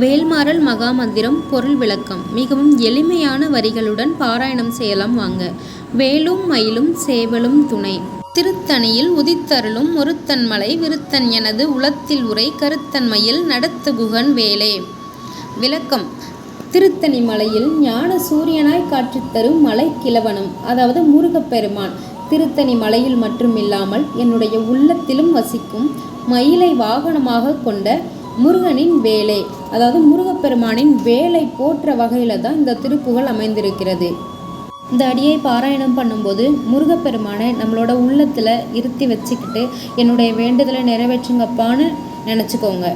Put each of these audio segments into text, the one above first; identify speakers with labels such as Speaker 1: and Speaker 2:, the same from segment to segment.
Speaker 1: வேல்மாறல் மகாமந்திரம் பொருள் விளக்கம். மிகவும் எளிமையான வரிகளுடன் பாராயணம் செய்யலாம் வாங்க. வேலும் மயிலும் சேவலும் துணை. திருத்தணியில் உதித்தருளும் ஒருத்தன்மலை விருத்தன் எனது உளத்தில் உரை கருத்தன்மையில் நடத்துகுகன் வேலே. விளக்கம். திருத்தணி மலையில் ஞான சூரியனாய் காற்றுத் தரும் மலை கிழவனும் அதாவது முருகப்பெருமான் திருத்தணி மலையில் மட்டுமில்லாமல் என்னுடைய உள்ளத்திலும் வசிக்கும் மயிலை வாகனமாக கொண்ட முருகனின் வேலை. அதாவது முருகப்பெருமானின் வேலை போற்ற வகையில் தான் இந்த திருப்புகழ் அமைந்திருக்கிறது. இந்த அடியை பாராயணம் பண்ணும்போது முருகப்பெருமானை நம்மளோட உள்ளத்தில் இருத்தி வச்சுக்கிட்டு என்னுடைய வேண்டுதலை நிறைவேற்றுங்கப்பான்னு நினச்சிக்கோங்க.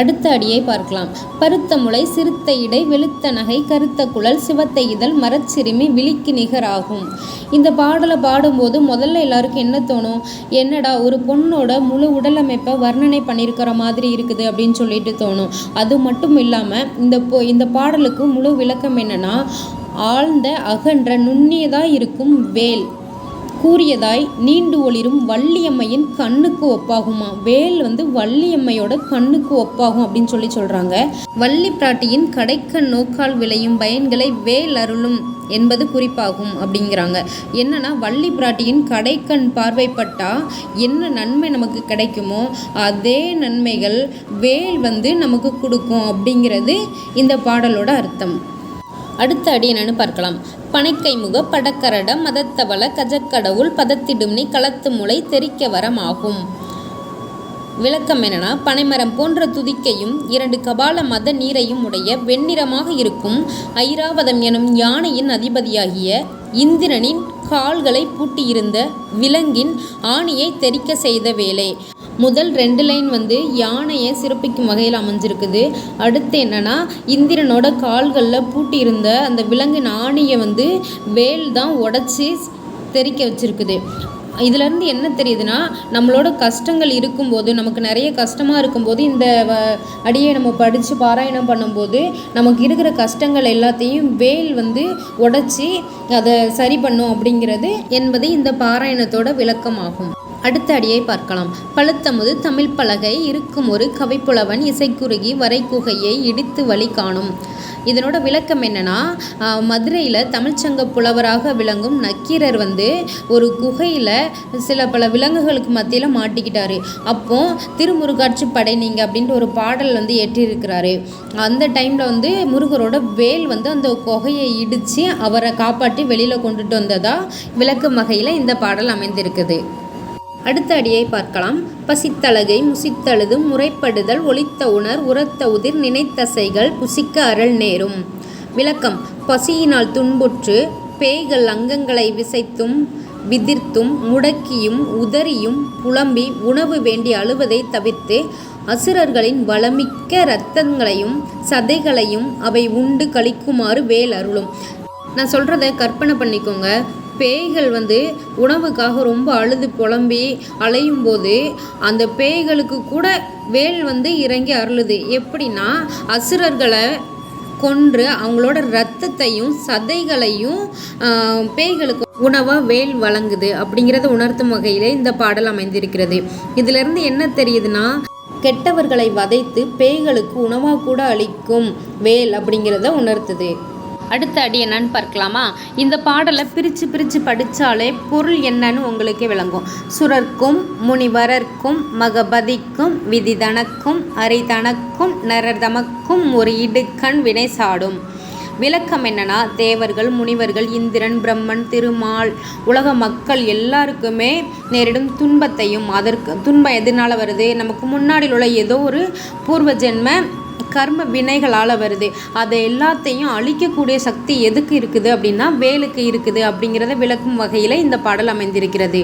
Speaker 1: அடுத்த அடியை பார்க்கலாம். பருத்த முளை சிறுத்த இடை வெளுத்த நகை கருத்த குழல் சிவத்த இதழ் மரச்சிறுமி விழிக்கு நிகராகும் இந்த பாடலை பாடும்போது முதல்ல எல்லாருக்கும் என்ன தோணும்? என்னடா ஒரு பொண்ணோட முழு உடலமைப்பை வர்ணனை பண்ணியிருக்கிற மாதிரி இருக்குது அப்படின்னு சொல்லிட்டு தோணும். அது மட்டும் இல்லாமல் இந்த பொ இந்த பாடலுக்கு முழு விளக்கம் என்னன்னா ஆழ்ந்த அகன்ற நுண்ணியதாக இருக்கும் வேல். கூறியதாய் நீண்டு ஒளிரும் வள்ளியம்மையின் கண்ணுக்கு ஒப்பாகுமா? வேல் வந்து வள்ளியம்மையோட கண்ணுக்கு ஒப்பாகும் அப்படின்னு சொல்லி சொல்றாங்க. வள்ளி பிராட்டியின் கடைக்கண் நோக்கால் விளையும் பயன்களை வேல் அருளும் என்பது குறிப்பாகும் அப்படிங்கிறாங்க. என்னன்னா வள்ளி பிராட்டியின் கடைக்கண் பார்வைப்பட்டா என்ன நன்மை நமக்கு கிடைக்குமோ அதே நன்மைகள் வேல் வந்து நமக்கு கொடுக்கும் அப்படிங்கிறது இந்த பாடலோட அர்த்தம். அடுத்த அடி என்னன்னு பார்க்கலாம். பனைக்கைமுக படக்கரட மதத்தவள கஜக்கடவுள் பதத்திடும்னி களத்து முளை தெறிக்க வரமாகும் விளக்கம் என்னன்னா பனைமரம் போன்ற துதிக்கையும் இரண்டு கபால மத நீரையும் உடைய வெண்ணிறமாக இருக்கும். ஐராவதம் எனும் யானையின் அதிபதியாகிய இந்திரனின் கால்களை பூட்டியிருந்த விலங்கின் ஆணியை தெரிக்க செய்த வேலை முதல் ரெண்டு லைன் வந்து யானையை சிறப்பிக்கும் வகையில் அமைஞ்சிருக்குது. அடுத்து என்னன்னா இந்திரனோட கால்களில் பூட்டியிருந்த அந்த விலங்கின் ஆணியை வந்து வேல் தான் உடச்சி தெறிக்க வச்சிருக்குது. இதுலேருந்து என்ன தெரியுதுன்னா நம்மளோட கஷ்டங்கள் இருக்கும்போது நமக்கு நிறைய கஷ்டமாக இருக்கும்போது இந்த அடியை நம்ம படித்து பாராயணம் பண்ணும்போது நமக்கு இருக்கிற கஷ்டங்கள் எல்லாத்தையும் வேல் வந்து உடச்சி அதை சரி பண்ணும் அப்படிங்கிறது என்பது இந்த பாராயணத்தோட விளக்கமாகும். அடுத்த அடியை பார்க்கலாம். பழுத்தமுது தமிழ் பலகை இருக்கும் ஒரு கவிப்புலவன் இசைக்குறுகி வரைக்குகையை இடித்து வழி காணும். இதனோட விளக்கம் என்னன்னா மதுரையில் தமிழ்ச்சங்க புலவராக விளங்கும் நக்கீரர் வந்து ஒரு குகையில் சில பல விலங்குகளுக்கு மத்தியில் மாட்டிக்கிட்டார். அப்போ திருமுருகாட்சி படை நீங்கள் அப்படின்ட்டு ஒரு பாடல் வந்து ஏற்றிருக்கிறாரு. அந்த டைமில் வந்து முருகரோட வேல் வந்து அந்த குகையை இடித்து அவரை காப்பாற்றி வெளியில் கொண்டுட்டு வந்ததாக விளக்கும் வகையில் இந்த பாடல் அமைந்திருக்குது. அடுத்த அடியை பார்க்கலாம். பசித்தழகை முசித்தழுது முறைப்படுதல் ஒளித்த உணர் உரத்த உதிர் நினைத்தசைகள் புசிக்க அருள் நேரும். விளக்கம். பசியினால் துன்புற்று பேய்கள் அங்கங்களை விசைத்தும் விதிர்த்தும் முடக்கியும் உதறியும் புலம்பி உணவு வேண்டி அழுவதை தவிர்த்து அசுரர்களின் வளமிக்க இரத்தங்களையும் சதைகளையும் அவை உண்டு கழிக்குமாறு வேல் அருளும் நான் சொல்கிறத கற்பனை பண்ணிக்கோங்க. பேய்கள் வந்து உணவுக்காக ரொம்ப அழுது புலம்பி அலையும் போது அந்த பேய்களுக்கு கூட வேல் வந்து இறங்கி அருளுது. எப்படின்னா அசுரர்களை கொன்று அவங்களோட ரத்தத்தையும் சதைகளையும் ஆஹ், பேய்களுக்கு உணவாக வேல் வழங்குது அப்படிங்கிறத உணர்த்தும் வகையிலே இந்த பாடல் அமைந்திருக்கிறது. இதிலிருந்து என்ன தெரியுதுன்னா கெட்டவர்களை வதைத்து பேய்களுக்கு உணவாக கூட அளிக்கும் வேல் அப்படிங்கிறத உணர்த்துது. அடுத்த அடி என்னன்னு பார்க்கலாமா? இந்த பாடலை பிரித்து பிரித்து படித்தாலே பொருள் என்னன்னு உங்களுக்கே விளங்கும். சுரர்க்கும் முனிவரர்க்கும் மகபதிக்கும் விதிதனக்கும் அரிதனக்கும் நரதமக்கும் ஒரு இடுக்கண் வினை சாடும். விளக்கம் என்னன்னா தேவர்கள் முனிவர்கள் இந்திரன் பிரம்மன் திருமால் உலக மக்கள் எல்லாருக்குமே நேரிடும் துன்பத்தையும் அதற்கு துன்பம் எதனால வருது? நமக்கு முன்னாடி உள்ள ஏதோ ஒரு பூர்வ ஜென்ம கர்ம வினைகளால் வருது. அதை எல்லாத்தையும் அழிக்கக்கூடிய சக்தி எதுக்கு இருக்குது அப்படின்னா வேலுக்கு இருக்குது அப்படிங்கிறத விளக்கும் வகையில் இந்த பாடல் அமைந்திருக்கிறது.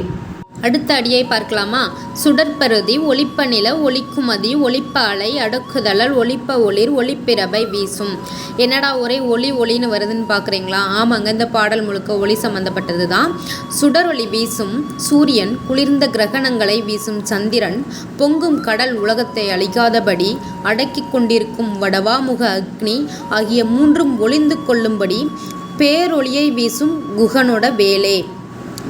Speaker 1: அடுத்த அடியை பார்க்கலாமா? சுடற்பருதி ஒளிப்ப நில ஒளிக்குமதி ஒளிப்ப அலை அடுக்குதழல் ஒளிப்ப ஒளிர் ஒளிப்பிரபை வீசும். என்னடா ஒரே ஒளி ஒளின்னு வருதுன்னு பார்க்குறீங்களா? ஆமாங்க இந்த பாடல் முழுக்க ஒளி சம்பந்தப்பட்டது தான் சுடர் ஒளி வீசும் சூரியன் குளிர்ந்த கிரகணங்களை வீசும் சந்திரன் பொங்கும் கடல் உலகத்தை அழிக்காதபடி அடக்கிக் கொண்டிருக்கும் வடவாமுக அக்னி ஆகிய மூன்றும் ஒளிந்து கொள்ளும்படி பேரொளியை வீசும் குகனோட வேலே.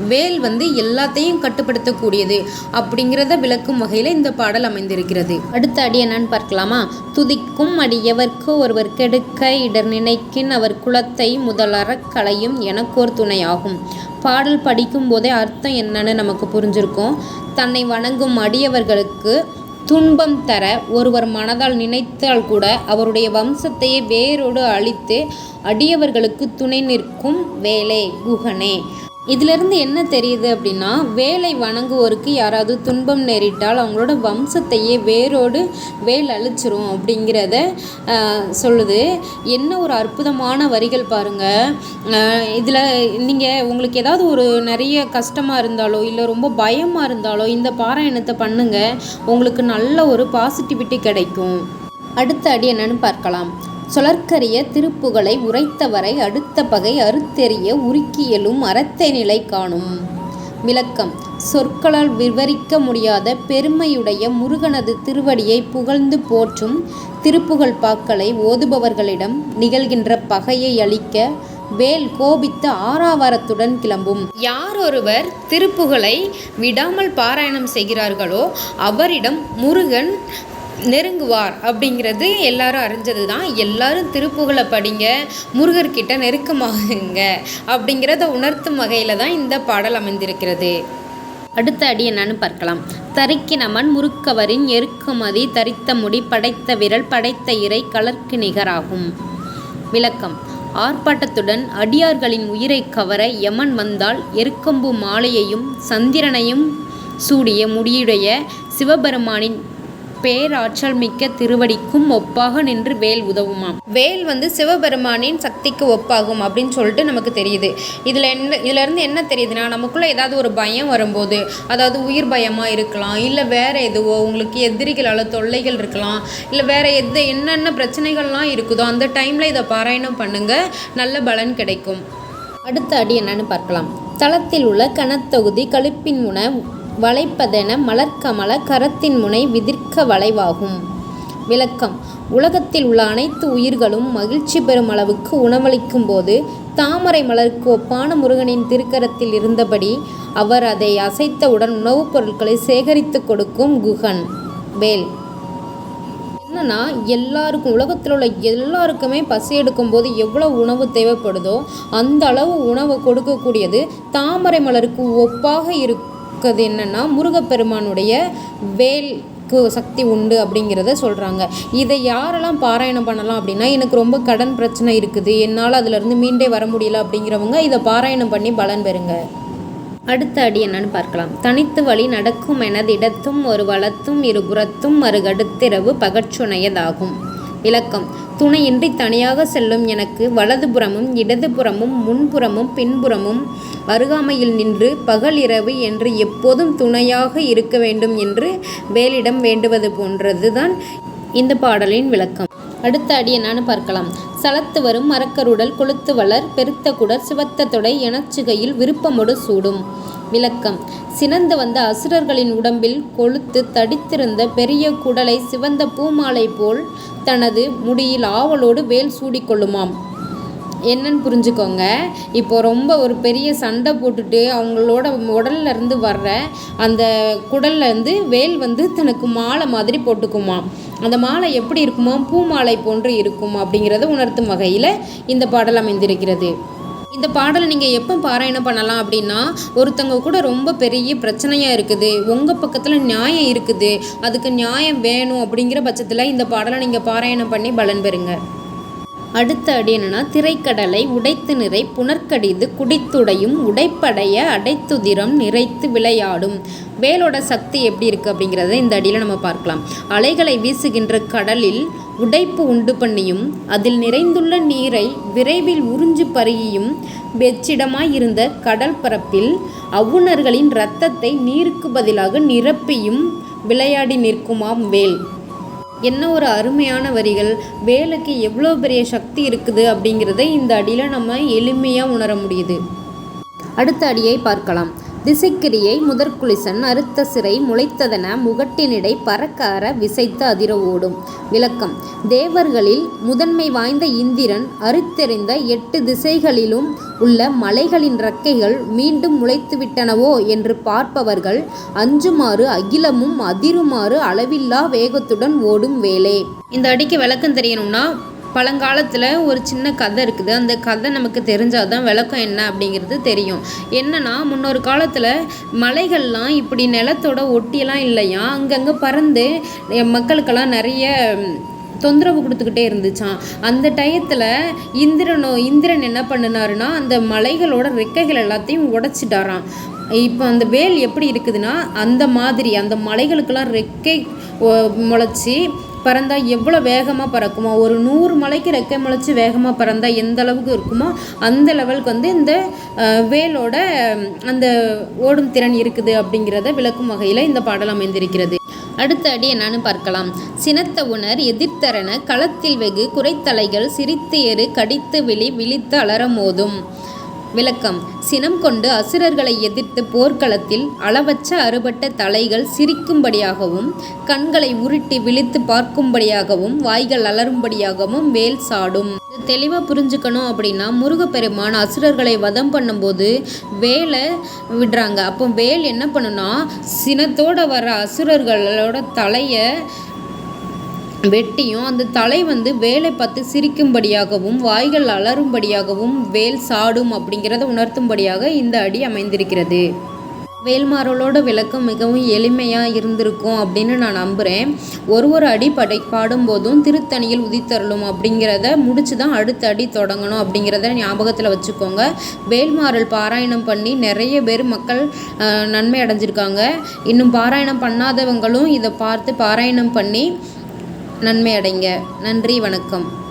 Speaker 1: வேல் வந்து எல்லாத்தையும் கட்டுப்படுத்தக்கூடியது அப்படிங்கிறத விளக்கும் வகையில் இந்த பாடல் அமைந்திருக்கிறது. அடுத்த அடி என்னன்னு பார்க்கலாமா? துதிக்கும் அடியவர்க்கு ஒருவர் கெடுக்க இடர் நினைக்கின் அவர் குலத்தை முதலற களையும் எனக்கோர் துணையாகும். பாடல் படிக்கும் போதே அர்த்தம் என்னன்னு நமக்கு புரிஞ்சிருக்கும். தன்னை வணங்கும் அடியவர்களுக்கு துன்பம் தர ஒருவர் மனதால் நினைத்தால் கூட அவருடைய வம்சத்தையே வேரோடு அழித்து அடியவர்களுக்கு துணை நிற்கும் வேலே குகனே. இதிலிருந்து என்ன தெரியுது அப்படின்னா வேலை வணங்குவோருக்கு யாராவது துன்பம் நேரிட்டால் அவங்களோட வம்சத்தையே வேரோடு வேல் அழிச்சிரும் அப்படிங்கிறத சொல்லுது. என்ன ஒரு அற்புதமான வரிகள் பாருங்கள் இதில் நீங்கள் உங்களுக்கு ஏதாவது ஒரு நிறைய கஷ்டமாக இருந்தாலோ இல்லை ரொம்ப பயமாக இருந்தாலோ இந்த பாராயணத்தை பண்ணுங்கள் உங்களுக்கு நல்ல ஒரு பாசிட்டிவிட்டி கிடைக்கும். அடுத்த அடி என்னன்னு பார்க்கலாம். சொலற்கரிய திருப்புகளை உரைத்தவரை அடுத்த பகை அறுத்தெறிய உருக்கியலும் அறத்தை நிலை காணும். விளக்கம். சொற்களால் விவரிக்க முடியாத பெருமையுடைய முருகனது திருவடியை புகழ்ந்து போற்றும் திருப்புகழ் பாக்களை ஓதுபவர்களிடம் நிகழ்கின்ற பகையை அளிக்க வேல் கோபித்து ஆறாவாரத்துடன் கிளம்பும். யார் ஒருவர் திருப்புகளை விடாமல் பாராயணம் செய்கிறார்களோ அவரிடம் முருகன் நெருங்குவார் அப்படிங்கிறது எல்லாரும் அறிஞ்சது தான் எல்லாரும் திருப்புகழை படிங்க முருகர்கிட்ட நெருக்கமாகுங்க அப்படிங்கிறத உணர்த்தும் வகையில் தான் இந்த பாடல் அமைந்திருக்கிறது. அடுத்த அடி என்னன்னு பார்க்கலாம். தரிக்கினமன் முறுக்கவரின் எருக்குமதி தரித்த முடி படைத்த விரல் படைத்த இறை கலர்க்கு நிகராகும். விளக்கம். ஆர்ப்பாட்டத்துடன் அடியார்களின் உயிரை கவர யமன் வந்தால் எருக்கம்பு மாலையையும் சந்திரனையும் சூடிய முடியுடைய சிவபெருமானின் பேராற்றல் மிக்க திருவடிக்கும் ஒப்பாக நின்று வேல் உதவுமாம். வேல் வந்து சிவபெருமானின் சக்திக்கு ஒப்பாகும் அப்படின்னு சொல்லிட்டு நமக்கு தெரியுது. இதில் என்ன இதிலேருந்து என்ன தெரியுதுன்னா நமக்குள்ளே ஏதாவது ஒரு பயம் வரும்போது அதாவது உயிர் பயமாக இருக்கலாம் இல்லை வேறு எதுவோ உங்களுக்கு எதிரிகளால் தொல்லைகள் இருக்கலாம் இல்லை வேறு எது என்னென்ன பிரச்சனைகள்லாம் இருக்குதோ அந்த டைமில் இதை பாராயணம் பண்ணுங்கள் நல்ல பலன் கிடைக்கும். அடுத்த அடி என்னன்னு பார்க்கலாம். தளத்தில் உள்ள கணத்தொகுதி கழுப்பின் உணவு வளைப்பதென மலர்க்கமல கரத்தின் முனை விதிர்க்க வளைவாகும். விளக்கம். உலகத்தில் உள்ள அனைத்து உயிர்களும் மகிழ்ச்சி பெறும் அளவுக்கு உணவளிக்கும் போது தாமரை மலருக்கு ஒப்பான முருகனின் திருக்கரத்தில் இருந்தபடி அவர் அதை அசைத்தவுடன் உணவுப் பொருட்களை சேகரித்து கொடுக்கும் குகன். வேல். என்னன்னா எல்லாருக்கும் உலகத்தில் உள்ள எல்லாருக்குமே பசி எடுக்கும்போது எவ்வளோ உணவு தேவைப்படுதோ அந்த அளவு உணவை கொடுக்கக்கூடியது தாமரை மலருக்கு ஒப்பாக இருக்குது என்னென்னா முருகப்பெருமானுடைய வேல்க்கு சக்தி உண்டு அப்படிங்கிறத சொல்கிறாங்க இதை யாரெல்லாம் பாராயணம் பண்ணலாம் அப்படின்னா எனக்கு ரொம்ப கடன் பிரச்சனை இருக்குது. என்னால் அதிலிருந்து மீண்டே வர முடியல அப்படிங்கிறவங்க இதை பாராயணம் பண்ணி பலன் பெறுங்க. அடுத்த அடி என்னன்னு பார்க்கலாம். தனித்து வழி நடக்கும் எனது இடத்தும் ஒரு வளத்தும் இருபுறத்தும் மறுகடுத்திரவு பகச்சுனையதாகும் இலக்கம். துணையின்றி தனியாக செல்லும் எனக்கு வலதுபுறமும் இடதுபுறமும் முன்புறமும் பின்புறமும் அருகாமையில் நின்று பகல் இரவு என்று எப்போதும் துணையாக இருக்க வேண்டும் என்று வேலிடம் வேண்டுவது போன்றதுதான் இந்த பாடலின் விளக்கம். அடுத்த அடி என்னன்னு பார்க்கலாம். சலத்து வரும் மரக்கருடல் கொளுத்து வளர் பெருத்த குடர் சிவத்த தொடை எனச்சுகையில் விருப்பமொடு சூடும். விளக்கம். சினந்து வந்த அசுரர்களின் உடம்பில் கொழுத்து தடித்திருந்த பெரிய குடலை சிவந்த பூமாலை போல் தனது முடியில் ஆவலோடு வேல் சூடிக்கொள்ளுமாம். என்னன்னு புரிஞ்சுக்கோங்க. இப்போ ரொம்ப ஒரு பெரிய சண்டை போட்டுட்டு அவங்களோட உடல்ல இருந்து வர்ற அந்த குடல்ல இருந்து வேல் வந்து தனக்கு மாலை மாதிரி போட்டுக்குமா அந்த மாலை எப்படி இருக்குமா பூ மாலை போன்று இருக்கும் அப்படிங்கிறத உணர்த்தும் வகையில் இந்த பாடல் அமைந்திருக்கிறது. இந்த பாடலை நீங்கள் எப்போ பாராயணம் பண்ணலாம் அப்படின்னா ஒருத்தவங்க கூட ரொம்ப பெரிய பிரச்சனையாக இருக்குது உங்கள் பக்கத்தில் நியாயம் இருக்குது அதுக்கு நியாயம் வேணும் அப்படிங்கிற பட்சத்தில் இந்த பாடலை நீங்கள் பாராயணம் பண்ணி பலன் பெறுங்க. அடுத்த அடி என்னென்னா திரைக்கடலை உடைத்து நிறை புனர்க்கடிது குடித்துடையும் உடைப்படைய அடைத்துதிரம் நிறைத்து விளையாடும். வேலோட சக்தி எப்படி இருக்குது அப்படிங்கிறத இந்த அடியில் நம்ம பார்க்கலாம். அலைகளை வீசுகின்ற கடலில் உடைப்பு உண்டு பண்ணியும் அதில் நிறைந்துள்ள நீரை விரைவில் உறிஞ்சு பருகியும் வெச்சிடமாய் இருந்த கடல் பரப்பில் அவுணர்களின் இரத்தத்தை நீருக்கு பதிலாக நிரப்பியும் விளையாடி நிற்குமாம் வேல். என்ன ஒரு அருமையான வரிகள்? வேலுக்கு எவ்வளோ பெரிய சக்தி இருக்குது அப்படிங்கிறத இந்த அடியில் நம்ம எளிமையாக உணர முடியுது. அடுத்த அடியை பார்க்கலாம். திசைக்கிரியை முதற்குலிசன் அறுத்த சிறை முளைத்ததென முகட்டினிடை பறக்க அற விசைத்து அதிர ஓடும். விளக்கம் தேவர்களில் முதன்மை வாய்ந்த இந்திரன் அறுத்தெறிந்த எட்டு திசைகளிலும் உள்ள மலைகளின் இறக்கைகள் மீண்டும் முளைத்துவிட்டனவோ என்று பார்ப்பவர்கள் அஞ்சுமாறு அகிலமும் அதிருமாறு அளவில்லா வேகத்துடன் ஓடும் வேலே. இந்த அடிக்கு விளக்கம் தெரியணும்னா பழங்காலத்தில் ஒரு சின்ன கதை இருக்குது. அந்த கதை நமக்கு தெரிஞ்சால் தான் விளக்கம் என்ன அப்படிங்கிறது தெரியும். என்னன்னா முன்னொரு காலத்தில் மலைகள்லாம் இப்படி நிலத்தோட ஒட்டியெல்லாம் இல்லையா? அங்கங்கே பறந்து மக்களுக்கெல்லாம் நிறைய தொந்தரவு கொடுத்துக்கிட்டே இருந்துச்சான் அந்த டயத்தில் இந்திரனோ இந்திரன் என்ன பண்ணினாருன்னா அந்த மலைகளோட ரெக்கைகள் எல்லாத்தையும் உடைச்சிட்டாராம். இப்போ அந்த வேல் எப்படி இருக்குதுன்னா அந்த மாதிரி அந்த மலைகளுக்கெல்லாம் ரெக்கை முளைச்சி பறந்தா எவ்வளோ வேகமாக பறக்குமோ? ஒரு நூறு மலைக்கு ரெக்கை முளைச்சி வேகமாக பறந்தா எந்த அளவுக்கு இருக்குமோ அந்த லெவலுக்கு வந்து இந்த வேலோட அந்த ஓடும் திறன் இருக்குது அப்படிங்கிறத விளக்கும் வகையில் இந்த பாடல் அமைந்திருக்கிறது. அடுத்த அடி என்னன்னு பார்க்கலாம். சினத்த உணர் எதிர்த்தரன களத்தில் வெகு குறைத்தலைகள் சிரித்து எரு கடித்து விழி விழித்து அலரமோதும் மோதும். விளக்கம். சினம் கொண்டு அசுரர்களை எதிர்த்து போர்க்களத்தில் அளவற்ற அறுபட்ட தலைகள் சிரிக்கும்படியாகவும் கண்களை உருட்டி விழித்து பார்க்கும்படியாகவும் வாய்கள் அலறும்படியாகவும் வேல் சாடும். இது தெளிவாக புரிஞ்சுக்கணும் அப்படின்னா முருகப்பெருமான் அசுரர்களை வதம் பண்ணும்போது வேலை விடுறாங்க. அப்போ வேல் என்ன பண்ணுன்னா சினத்தோட வர அசுரர்களோட தலையை வெட்டியும் அந்த தலை வந்து வேலை பார்த்து சிரிக்கும்படியாகவும் வாய்கள் அலரும்படியாகவும் வேல் சாடும் அப்படிங்கிறத உணர்த்தும்படியாக இந்த அடி அமைந்திருக்கிறது. வேல்மாறலோட விளக்கம் மிகவும் எளிமையாக இருந்திருக்கும் அப்படின்னு நான் நம்புகிறேன் ஒரு ஒரு அடி படை பாடும்போதும் திருத்தணியில் உதித்தருளும் அப்படிங்கிறத முடிச்சு தான் அடுத்த அடி தொடங்கணும் அப்படிங்கிறத ஞாபகத்தில் வச்சுக்கோங்க. வேல்மாறல் பாராயணம் பண்ணி நிறைய பேர் மக்கள் நன்மை அடைஞ்சிருக்காங்க. இன்னும் பாராயணம் பண்ணாதவங்களும் இதை பார்த்து பாராயணம் பண்ணி நன்மை அடைங்க நன்றி வணக்கம்.